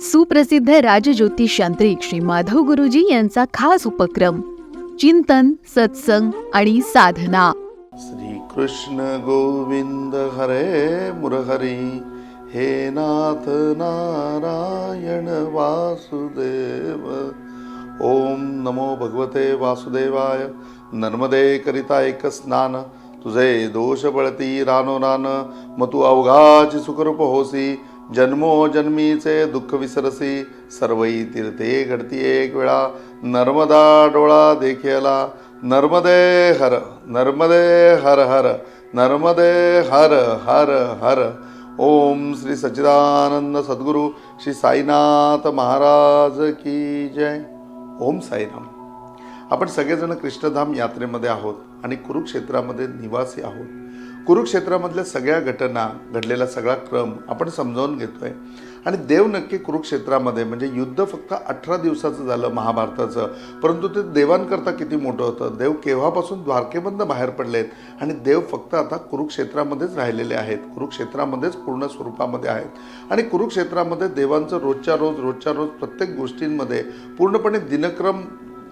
सुप्रसिद्ध राजज्योतिष यांत्रिक श्री माधव गुरुजी यांचा खास उपक्रम चिंतन सत्संग आणि साधना. श्री कृष्ण गोविंद हरे मुरहरी हे नाथ नारायण वासुदेव. ओम नमो भगवते वासुदेवाय नर्मदे करिता एक स्नान तुझे दोष बळती रानो रान मग तू अवघाची सुखरूप होसी जन्मो जन्मीचे दुःख विसरसी सर्वई तीर्थे घडती एक वेळा. नर्मदा डोळा देखेला नर्मदे हर नर्मदे हर हर नर्मदे हर हर हर. ओम श्री सच्चिदानंद सद्गुरू श्री साईनाथ महाराज की जय. ओम साईराम. आपण सगळेजण कृष्णधाम यात्रेमध्ये आहोत आणि कुरुक्षेत्रामध्ये निवासी आहोत. कुरुक्षेत्रामधल्या सगळ्या घटना घडलेला सगळा क्रम आपण समजावून घेतोय. आणि देव नक्की कुरुक्षेत्रामध्ये म्हणजे युद्ध फक्त अठरा दिवसाचं झालं महाभारताचं परंतु ते देवांकरता किती मोठं होतं? देव केव्हापासून द्वारकेबंद बाहेर पडलेत? आणि देव फक्त आता कुरुक्षेत्रामध्येच राहिलेले आहेत कुरुक्षेत्रामध्येच पूर्ण स्वरूपामध्ये आहेत. आणि कुरुक्षेत्रामध्ये देवांचं रोजच्या रोज रोजच्या रोज प्रत्येक गोष्टींमध्ये पूर्णपणे दिनक्रम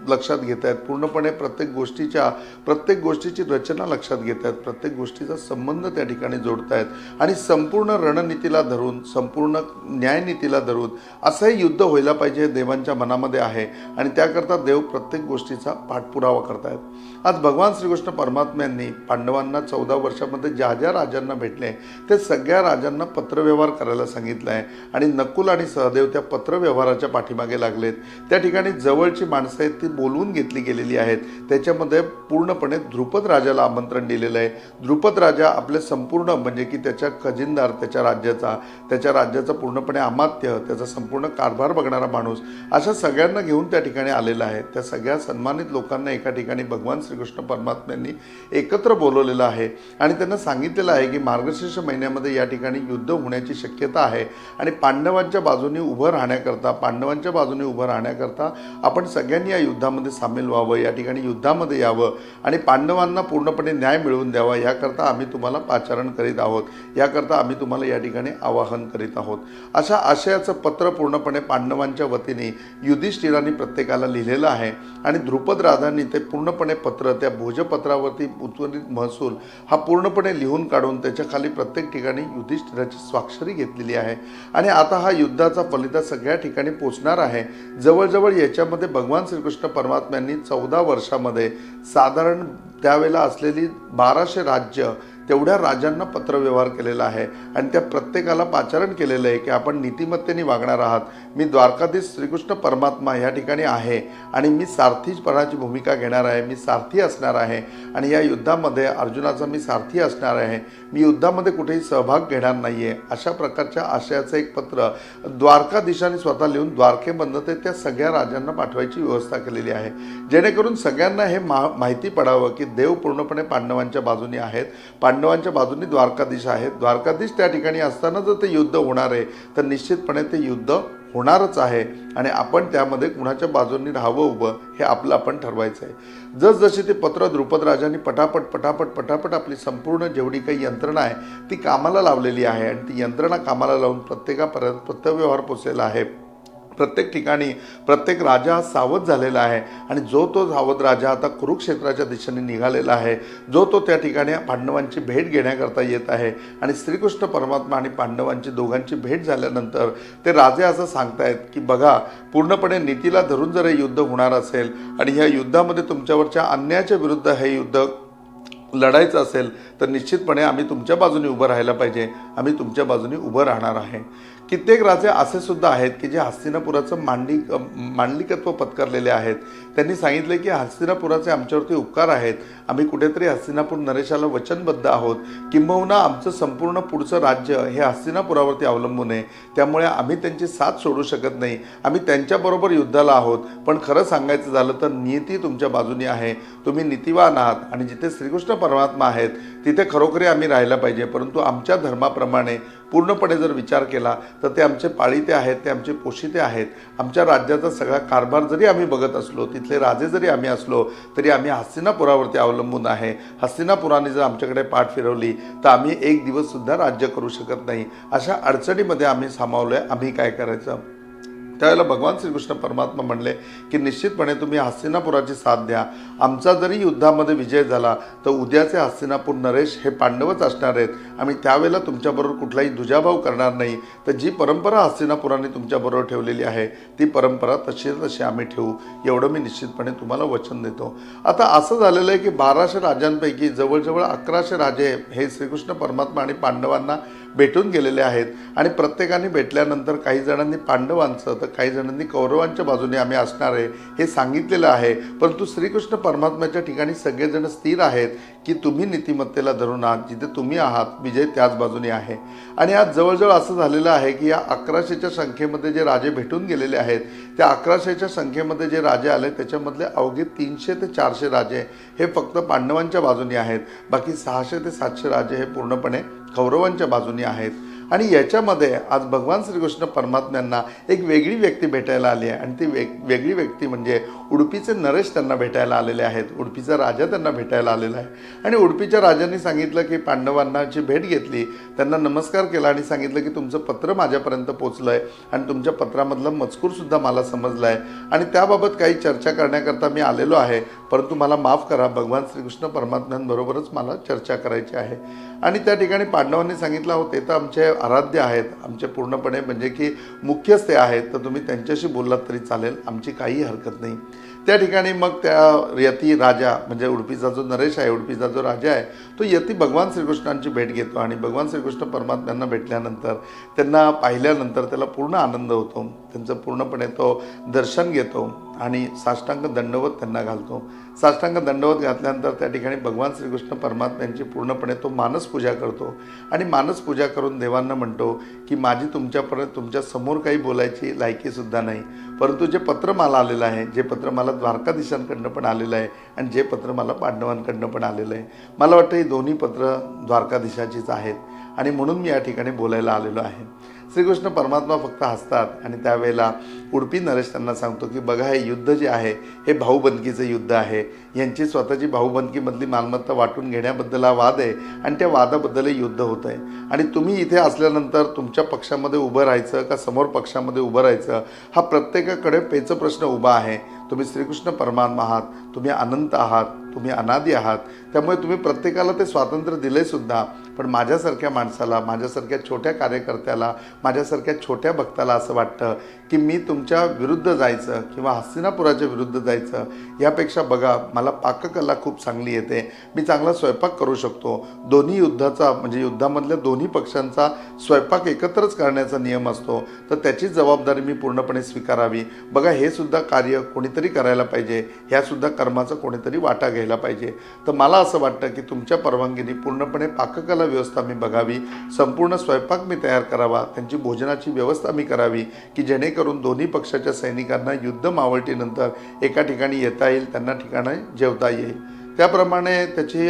लक्षात घेत आहेत. पूर्णपणे प्रत्येक गोष्टीच्या प्रत्येक गोष्टीची रचना लक्षात घेत आहेत. प्रत्येक गोष्टीचा संबंध त्या ठिकाणी जोडत आहेत. आणि संपूर्ण रणनीतीला धरून संपूर्ण न्यायनीतीला धरून असंही युद्ध व्हायला पाहिजे हे देवांच्या मनामध्ये आहे. आणि त्याकरता देव प्रत्येक गोष्टीचा पाठपुरावा करतायत. आज भगवान श्रीकृष्ण परमात्म्यांनी पांडवांना चौदा वर्षामध्ये ज्या ज्या राजांना भेटले ते सगळ्या राजांना पत्रव्यवहार करायला सांगितलं आहे आणि नकुल आणि सहदेव त्या पत्रव्यवहाराच्या पाठीमागे लागलेत. त्या ठिकाणी जवळची माणसं आहेत ती बोलवून घेतली गेलेली आहेत. त्याच्यामध्ये पूर्णपणे ध्रुपद राजाला आमंत्रण दिलेलं आहे. ध्रुपद राजा आपले संपूर्ण म्हणजे की त्याच्या खजिनदार त्याच्या राज्याचा त्याच्या राज्याचा पूर्णपणे अमात्य त्याचा संपूर्ण कारभार बघणारा माणूस अशा सगळ्यांना घेऊन त्या ठिकाणी आलेला आहे. त्या सगळ्या सन्मानित लोकांना एका ठिकाणी भगवान श्रीकृष्ण परमात्म्यांनी एकत्र बोलवलेलं आहे. आणि त्यांना सांगितलेलं आहे की मार्गशीर्ष महिन्यामध्ये या ठिकाणी युद्ध होण्याची शक्यता आहे. आणि पांडवांच्या बाजूने उभं राहण्याकरता पांडवांच्या बाजूने उभं राहण्याकरता आपण सगळ्यांनी या युद्धामध्ये सामील व्हावं या ठिकाणी युद्धामध्ये यावं आणि पांडवांना पूर्णपणे न्याय मिळवून द्यावा याकरता आम्ही तुम्हाला पाचारण करीत आहोत. याकरता आम्ही तुम्हाला या ठिकाणी आवाहन करीत आहोत. अशा आशयाचं पत्र पूर्णपणे पांडवांच्या वतीने युधिष्ठिरांनी प्रत्येकाला लिहिलेलं आहे आणि ध्रुपद राधांनी ते पूर्णपणे पत्र त्या भोजपत्रावरती उतरलीत महसूल हा पूर्णपणे लिहून काढून त्याच्याखाली प्रत्येक ठिकाणी युधिष्ठिराची स्वाक्षरी घेतलेली आहे. आणि आता हा युद्धाचा फलिता सगळ्या ठिकाणी पोचणार आहे. जवळजवळ याच्यामध्ये भगवान श्रीकृष्ण परमात्म्यांनी चौदा वर्षामध्ये साधारण त्यावेळेला असलेली बाराशे राज्य तेवढ्या राजांना पत्रव्यवहार केलेला आहे. आणि त्या प्रत्येकाला पाचारण केलेलं आहे की आपण नीतिमत्तेने वागणार आहात. मी द्वारकाधीश श्रीकृष्ण परमात्मा या ठिकाणी आहे आणि मी सारथीपणाची भूमिका घेणार आहे. मी सारथी असणार आहे. आणि या युद्धामध्ये अर्जुनाचा मी सारथी असणार आहे. मी युद्धामध्ये कुठेही सहभाग घेणार नाही आहे अशा प्रकारच्या आशयाचं एक पत्र द्वारकाधीशाने स्वतः लिहून द्वारकेबंद ते त्या सगळ्या राजांना पाठवायची व्यवस्था केलेली आहे. जेणेकरून सगळ्यांना हे मा माहिती पडावं की देव पूर्णपणे पांडवांच्या बाजूनी आहेत. पांडवांच्या बाजूनी द्वारकाधीश आहेत. द्वारकाधीश त्या ठिकाणी असताना जर ते युद्ध होणार आहे तर निश्चितपणे ते युद्ध होणारच आहे. आणि आपण त्यामध्ये कुणाच्या बाजूंनी राहावं उभं हे आपलं आपण ठरवायचं आहे. जसजशी ते पत्र द्रुपद राजांनी पटापट पटापट पटापट आपली संपूर्ण जेवढी काही यंत्रणा आहे ती कामाला लावलेली आहे. आणि ती यंत्रणा कामाला लावून प्रत्येकापर्यंत पत्रव्यवहार पोचलेला आहे. प्रत्येक ठिकाणी प्रत्येक राजा सावध झालेला आहे आणि जो तो सावध राजा आता कुरुक्षेत्राच्या दिशेने निघालेला आहे जो तो त्या ठिकाणी पांडवांची भेट घेण्याकरता येत आहे आणि श्रीकृष्ण परमात्मा आणि पांडवांची दोघांची भेट झाल्यानंतर ते राजे असं सांगतायत की बघा पूर्णपणे नीतीला धरून जर हे युद्ध होणार असेल आणि ह्या युद्धामध्ये तुमच्यावरच्या अन्यायाच्या विरुद्ध हे युद्ध लढायचं असेल तर निश्चितपणे आम्ही तुमच्या बाजूने उभं राहायला पाहिजे. आम्ही तुमच्या बाजूने उभं राहणार आहे. कित्येक राजे असे सुद्धा आहेत की जे हस्तिनापुराचं मांडी मांडलिकत्व पत्करलेले आहेत. त्यांनी सांगितले की हस्तिनापुराचे आमच्यावरती उपकार आहेत. आम्ही कुठेतरी हस्तिनापूर नरेशाला वचनबद्ध आहोत. किंबहुना आमचं संपूर्ण पुढचं राज्य हे हस्तिनापुरावरती अवलंबून आहे. त्यामुळे आम्ही त्यांची साथ सोडू शकत नाही. आम्ही त्यांच्याबरोबर युद्धाला आहोत. पण खरं सांगायचं झालं तर नियती तुमच्या बाजूनी आहे. तुम्ही नीतिवान आहात आणि जिथे श्रीकृष्ण परमात्मा आहेत तिथे खरोखरी आम्ही राहायला पाहिजे. परंतु आमच्या धर्माप्रमाणे पूर्णपणे जर विचार केला तर ते आमचे पाळीते आहेत ते आमचे पोशिते आहेत. आमच्या राज्याचा सगळा कारभार जरी आम्ही बघत असलो तिथले राजे जरी आम्ही असलो तरी आम्ही हस्तिनापुरावरती अवलंबून आहे. हस्तिनापुराने जर आमच्याकडे पाठ फिरवली तर आम्ही एक दिवससुद्धा राज्य करू शकत नाही. अशा अडचणीमध्ये आम्ही सामावलो आहे आम्ही काय करायचं? त्यावेळेला भगवान श्रीकृष्ण परमात्मा म्हणले की निश्चितपणे तुम्ही हस्तिनापुराची साथ द्या. आमचा जरी युद्धामध्ये विजय झाला तर उद्याचे हस्तिनापूर नरेश हे पांडवच असणार आहेत. आम्ही त्यावेळेला तुमच्याबरोबर कुठलाही दुजाभाव करणार नाही. तर जी परंपरा हस्तिनापुराने तुमच्याबरोबर ठेवलेली आहे ती परंपरा तशी तशी आम्ही ठेवू. एवढं मी निश्चितपणे तुम्हाला वचन देतो. आता असं झालेलं आहे की बाराशे राजांपैकी जवळजवळ अकराशे राजे हे श्रीकृष्ण परमात्मा आणि पांडवांना भेटून गेलेले आहेत. आणि प्रत्येकाने भेटल्यानंतर काही जणांनी पांडवांचं तर काही जणांनी कौरवांच्या बाजूने आम्ही असणार आहे हे सांगितलेलं आहे. परंतु श्रीकृष्ण परमात्म्याच्या ठिकाणी सगळेजण स्थिर आहेत की तुम्ही नीतिमत्तेला धरून आहात जिथे तुम्ही आहात विजय त्याच बाजूने आहे. आणि आज जवळजवळ असं झालेलं आहे की या अकराशेच्या संख्येमध्ये जे राजे भेटून गेलेले आहेत त्या अकराशेच्या संख्येमध्ये जे राजे आले त्याच्यामधले अवघे तीनशे ते चारशे राजे हे फक्त पांडवांच्या बाजूनी आहेत. बाकी सहाशे ते सातशे राजे हे पूर्णपणे कौरवांच्या बाजूनी आहेत. आणि याच्यामध्ये आज भगवान श्रीकृष्ण परमात्म्यांना एक वेगळी व्यक्ती भेटायला आली आहे. आणि ती वेग वेगळी व्यक्ती म्हणजे उडपीचे नरेश त्यांना भेटायला आलेले आहेत. उडपीचा राजा त्यांना भेटायला आलेला आहे. आणि उडपीच्या राजांनी सांगितलं की पांडवांनाची भेट घेतली त्यांना नमस्कार केला आणि सांगितलं की तुमचं पत्र माझ्यापर्यंत पोचलं आहे आणि तुमच्या पत्रामधलं मजकूरसुद्धा मला समजलं आहे आणि त्याबाबत काही चर्चा करण्याकरता मी आलेलो आहे. परंतु मला माफ करा भगवान श्रीकृष्ण परमात्म्यांबरोबरच मला चर्चा करायची आहे. आणि त्या ठिकाणी पांडवांनी सांगितलं हो ते तर आमचे आराध्य आहेत आमचे पूर्णपणे म्हणजे की मुख्यच ते आहेत तर तुम्ही त्यांच्याशी बोललात तरी चालेल आमची काही हरकत नाही. त्या ठिकाणी मग त्या यती राजा म्हणजे उडपीचा जो नरेश आहे उडपीचा जो राजा आहे तो यती भगवान श्रीकृष्णांची भेट घेतो आणि भगवान श्रीकृष्ण परमात्म्यांना भेटल्यानंतर त्यांना पाहिल्यानंतर त्याला पूर्ण आनंद होतो. त्यांचं पूर्णपणे तो दर्शन घेतो आणि साष्टांग दंडवत त्यांना घालतो. साष्टांग दंडवत घातल्यानंतर त्या ठिकाणी भगवान श्रीकृष्ण परमात्म्यांची पूर्णपणे तो मानस पूजा करतो. आणि मानस पूजा करून देवांना म्हणतो की माझी तुमच्यापर्यंत तुमच्यासमोर काही बोलायची लायकीसुद्धा नाही. परंतु जे पत्र मला आलेलं आहे जे पत्र मला द्वारकाधीशांकडनं पण आलेलं आहे आणि जे पत्र मला पांडवांकडनं पण आलेलं आहे मला वाटतं ही दोन्ही पत्र द्वारकाधीशाचीच आहेत आणि म्हणून मी या ठिकाणी बोलायला आलेलो आहे. श्रीकृष्ण परमात्मा फक्त हसतात आणि त्यावेळेला उडपी नरेश त्यांना सांगतो की बघा हे युद्ध जे आहे हे भाऊबंदकीचं युद्ध आहे. यांची स्वतःची भाऊबंदकीमधली मालमत्ता वाटून घेण्याबद्दल हा वाद आहे आणि त्या वादाबद्दलही युद्ध होत आहे आणि तुम्ही इथे असल्यानंतर तुमच्या पक्षामध्ये उभं राहायचं का समोर पक्षामध्ये उभं राहायचं हा प्रत्येकाकडे पेच प्रश्न उभा आहे. तुम्ही श्रीकृष्ण परमात्मा आहात तुम्ही अनंत आहात तुम्ही अनादी आहात त्यामुळे तुम्ही प्रत्येकाला ते स्वातंत्र्य दिले सुद्धा. पण माझ्यासारख्या माणसाला माझ्यासारख्या छोट्या कार्यकर्त्याला माझ्यासारख्या छोट्या भक्ताला असं वाटतं की मी तुमच्या विरुद्ध जायचं किंवा हस्तिनापुराच्या विरुद्ध जायचं यापेक्षा बघा मला पाककला खूप चांगली येते. मी चांगला स्वयंपाक करू शकतो. दोन्ही युद्धाचा म्हणजे युद्धामधल्या दोन्ही पक्षांचा स्वयंपाक एकत्रच करण्याचा नियम असतो. तर त्याची जबाबदारी मी पूर्णपणे स्वीकारावी. बघा हे सुद्धा कार्य कोणीतरी करायला पाहिजे. ह्यासुद्धा कर्माचा कोणीतरी वाटा घ्यायला पाहिजे. तर मला असं वाटतं की तुमच्या परवानगीने पूर्णपणे पाककला व्यवस्था मी बघावी संपूर्ण स्वयंपाक मी तयार करावा त्यांची भोजनाची व्यवस्था मी करावी की जेणेकरून दोन्ही पक्षाच्या सैनिकांना युद्ध मावळतीनंतर एका ठिकाणी येता येईल त्यांना ठिकाणी जेवता येईल. त्याप्रमाणे त्याची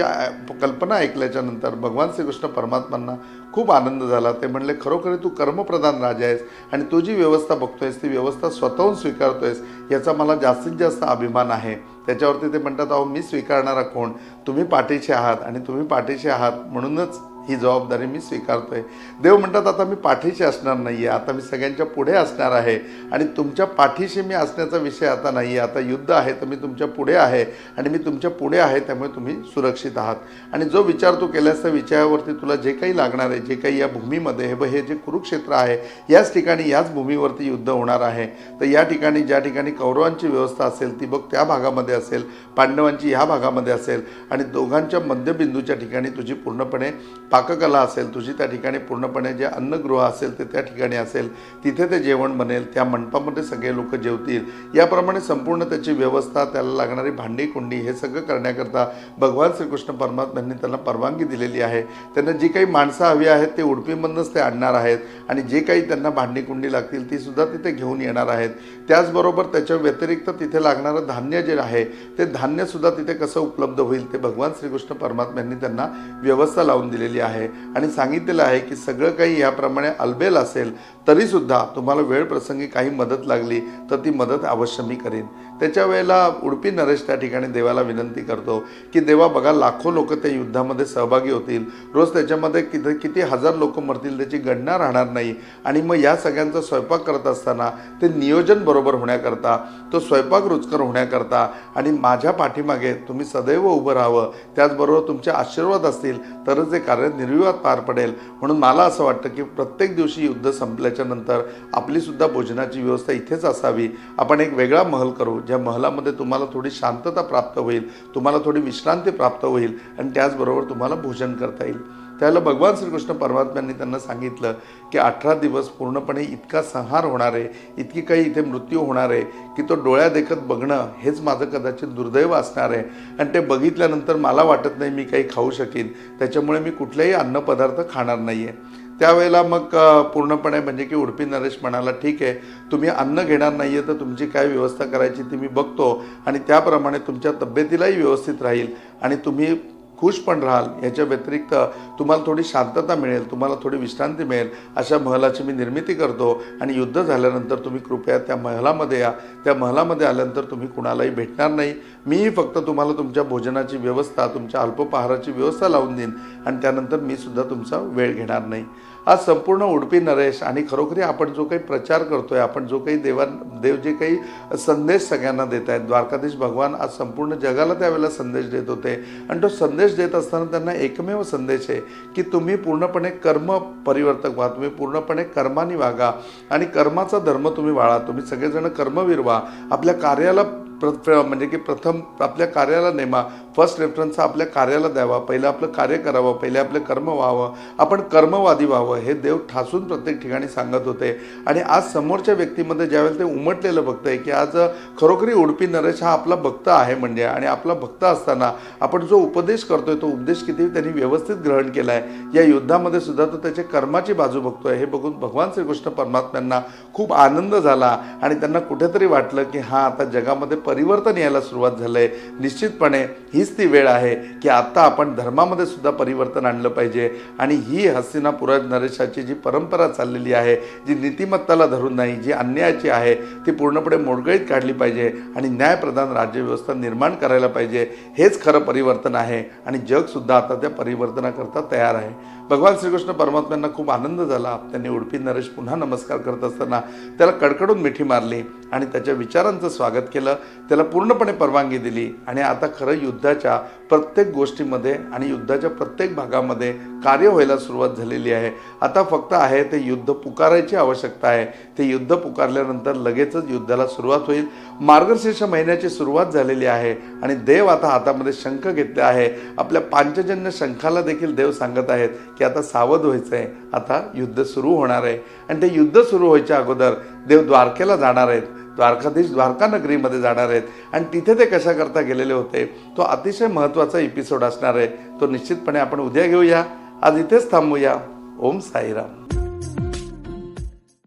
कल्पना ऐकल्याच्या नंतर भगवान श्रीकृष्ण परमात्मांना खूप आनंद झाला. ते म्हणले खरोखर तू कर्मप्रधान राजा आहेस आणि तू जी व्यवस्था बघतोयस ती व्यवस्था स्वतःहून स्वीकारतोयस याचा मला जास्तीत जास्त अभिमान आहे. त्याच्यावरती ते म्हणतात अहो मी स्वीकारणारा कोण? तुम्ही पाठीचे आहात आणि तुम्ही पाठीचे आहात म्हणूनच ही जबाबदारी मी स्वीकारतोय. देव म्हणतात आता मी पाठीशी असणार नाही आहे आता मी सगळ्यांच्या पुढे असणार आहे. आणि तुमच्या पाठीशी मी असण्याचा विषय आता नाही आहे आता युद्ध आहे तर मी तुमच्यापुढे आहे. आणि मी तुमच्यापुढे आहे त्यामुळे तुम्ही सुरक्षित आहात. आणि जो विचार तू केल्यास त्या विचारावरती तुला जे काही लागणार आहे जे काही या भूमीमध्ये हे ब हे जे कुरुक्षेत्र आहे याच ठिकाणी याच भूमीवरती युद्ध होणार आहे. तर या ठिकाणी ज्या ठिकाणी कौरवांची व्यवस्था असेल ती बघ त्या भागामध्ये असेल पांडवांची ह्या भागामध्ये असेल. आणि दोघांच्या मध्यबिंदूच्या ठिकाणी तुझी पूर्णपणे पाककला असेल तुझी त्या ठिकाणी पूर्णपणे जे अन्नगृह असेल ते त्या ठिकाणी असेल तिथे ते जेवण बनेल त्या मंडपामध्ये सगळे लोक जेवतील. याप्रमाणे संपूर्ण त्याची व्यवस्था त्याला लागणारी भांडी कुंडी हे सगळं करण्याकरता भगवान श्रीकृष्ण परमात्म्यांनी त्यांना परवानगी दिलेली आहे. त्यांना जी काही माणसं हवी आहेत ते उडपीमधूनच ते आणणार आहेत. आणि जे काही त्यांना भांडी कुंडी लागतील ती सुद्धा तिथे घेऊन येणार आहेत. त्याचबरोबर त्याच्या व्यतिरिक्त तिथे लागणारं धान्य जे आहे ते धान्यसुद्धा तिथे कसं उपलब्ध होईल ते भगवान श्रीकृष्ण परमात्म्यांनी त्यांना व्यवस्था लावून दिलेली आहे. आहे आणि सांगितलेलं आहे की सगळं काही याप्रमाणे अलबेल असेल तरी सुद्धा तुम्हाला वेळ प्रसंगी काही मदत लागली तर ती मदत अवश्य मी करेन. त्याच्या वेळेला उडपी नरेश त्या ठिकाणी देवाला विनंती करतो की देवा बघा लाखो लोक त्या युद्धामध्ये सहभागी होतील. रोज त्याच्यामध्ये किती किती हजार लोक मरतील त्याची गणना राहणार नाही. आणि मग या सगळ्यांचा स्वयंपाक करत असताना ते नियोजन बरोबर होण्याकरता तो स्वयंपाक रुचकर होण्याकरता आणि माझ्या पाठीमागे तुम्ही सदैव उभं राहावं. त्याचबरोबर तुमचे आशीर्वाद असतील तरच हे कार्य निर्विवाद पार पडेल. म्हणून मला असं वाटतं की प्रत्येक दिवशी युद्ध संपल्याच्या नंतर आपलीसुद्धा भोजनाची व्यवस्था इथेच असावी. आपण एक वेगळा महल करू ज्या महलामध्ये तुम्हाला थोडी शांतता प्राप्त होईल तुम्हाला थोडी विश्रांती प्राप्त होईल आणि त्याचबरोबर तुम्हाला भोजन करता येईल. त्याला भगवान श्रीकृष्ण परमात्म्यांनी त्यांना सांगितलं की अठरा दिवस पूर्णपणे इतका संहार होणार आहे इतकी काही इथे मृत्यू होणार आहे की तो डोळ्या देखत बघणं हेच माझं कदाचित दुर्दैव असणार आहे. आणि ते बघितल्यानंतर मला वाटत नाही मी काही खाऊ शकेन त्याच्यामुळे मी कुठलेही अन्नपदार्थ खाणार नाही आहे त्यावेळेला मग पूर्णपणे म्हणजे की उडपी नरेश म्हणाला ठीक आहे तुम्ही अन्न घेणार नाही आहे तर तुमची काय व्यवस्था करायची ती मी बघतो आणि त्याप्रमाणे तुमच्या तब्येतीलाही व्यवस्थित राहील आणि तुम्ही खुश पण राहाल. याच्या व्यतिरिक्त तुम्हाला थोडी शांतता मिळेल तुम्हाला थोडी विश्रांती मिळेल अशा महलाची मी निर्मिती करतो. आणि युद्ध झाल्यानंतर तुम्ही कृपया त्या महलामध्ये या. त्या महलामध्ये आल्यानंतर तुम्ही कुणालाही भेटणार नाही. मीही फक्त तुम्हाला तुमच्या भोजनाची व्यवस्था तुमच्या अल्पपहाराची व्यवस्था लावून देईन. आणि त्यानंतर मी सुद्धा तुमचा वेळ घेणार नाही. आज संपूर्ण उडपी नरेश आणि खरोखरी आपण जो काही प्रचार करतोय आपण जो काही देवा देव जे काही संदेश सगळ्यांना देत आहेत द्वारकाधीश भगवान आज संपूर्ण जगाला त्यावेळेला संदेश देत होते. आणि तो संदेश देत असताना त्यांना एकमेव संदेश आहे की तुम्ही पूर्णपणे कर्म परिवर्तक व्हा तुम्ही पूर्णपणे कर्माने वागा आणि कर्माचा धर्म तुम्ही वाळा तुम्ही सगळेजण कर्मवीर व्हा. आपल्या कार्याला प्र- म्हणजे की प्रथम आपल्या कार्याला नेमा फर्स्ट रेफरन्स आपल्या कार्याला द्यावा पहिलं आपलं कार्य करावं पहिले आपलं कर्म व्हावं आपण कर्मवादी व्हावं हे देव ठासून प्रत्येक ठिकाणी सांगत होते. आणि आज समोरच्या व्यक्तीमध्ये ज्यावेळेला ते उमटलेलं भक्त आहे की आज खरोखरी उडपी नरेश हा आपला भक्त आहे म्हणजे आणि आपला भक्त असताना आपण जो उपदेश करतोय तो उपदेश किती त्यांनी व्यवस्थित ग्रहण केला आहे या युद्धामध्ये सुद्धा तो त्याच्या कर्माची बाजू बघतोय. हे बघून भगवान श्रीकृष्ण परमात्म्यांना खूप आनंद झाला आणि त्यांना कुठेतरी वाटलं की हा आता जगामध्ये परिवर्तन यायला सुरुवात झालंय. निश्चितपणे हीच ती वेळ आहे की आता आपण धर्मामध्ये सुद्धा परिवर्तन आणलं पाहिजे. आणि ही हस्तिनापुरा नरेशाची जी परंपरा चाललेली आहे जी नीतिमत्ताला धरून नाही जी अन्यायाची आहे ती पूर्णपणे मोडगळीत काढली पाहिजे आणि न्यायप्रधान राज्यव्यवस्था निर्माण करायला पाहिजे हेच खरं परिवर्तन आहे. आणि जगसुद्धा आता त्या परिवर्तनाकरता तयार आहे. भगवान श्रीकृष्ण परमात्म्यांना खूप आनंद झाला. त्यांनी उडपी नरेश पुन्हा नमस्कार करत असताना त्याला कडकडून मिठी मारली. आणि त्याच्या विचारांचं स्वागत केलं त्याला पूर्णपणे परवानगी दिली आणि आता खरं युद्धाच्या प्रत्येक गोष्टीमध्ये आणि युद्धाच्या प्रत्येक भागामध्ये कार्य व्हायला सुरुवात झालेली आहे. आता फक्त आहे ते युद्ध पुकारायची आवश्यकता आहे. ते युद्ध पुकारल्यानंतर लगेचच युद्धाला सुरुवात होईल. मार्गशीर्ष महिन्याची सुरुवात झालेली आहे आणि देव आता हातामध्ये शंख घेतले आहे. आपल्या पांचजन्य शंखाला देखील देव सांगत आहेत की आता सावध व्हायचं आहे आता युद्ध सुरू होणार आहे. आणि ते युद्ध सुरू व्हायच्या अगोदर देव द्वारकेला जाणार आहेत. द्वारकाधीश द्वारका नगरीमध्ये जाणार आहेत. आणि तिथे ते कशा करता गेलेले होते? तो अतिशय महत्त्वाचा एपिसोड असणार आहे. तो निश्चितपणे आपण उद्या घेऊया. आज इथेच थांबूया. ओम साईराम.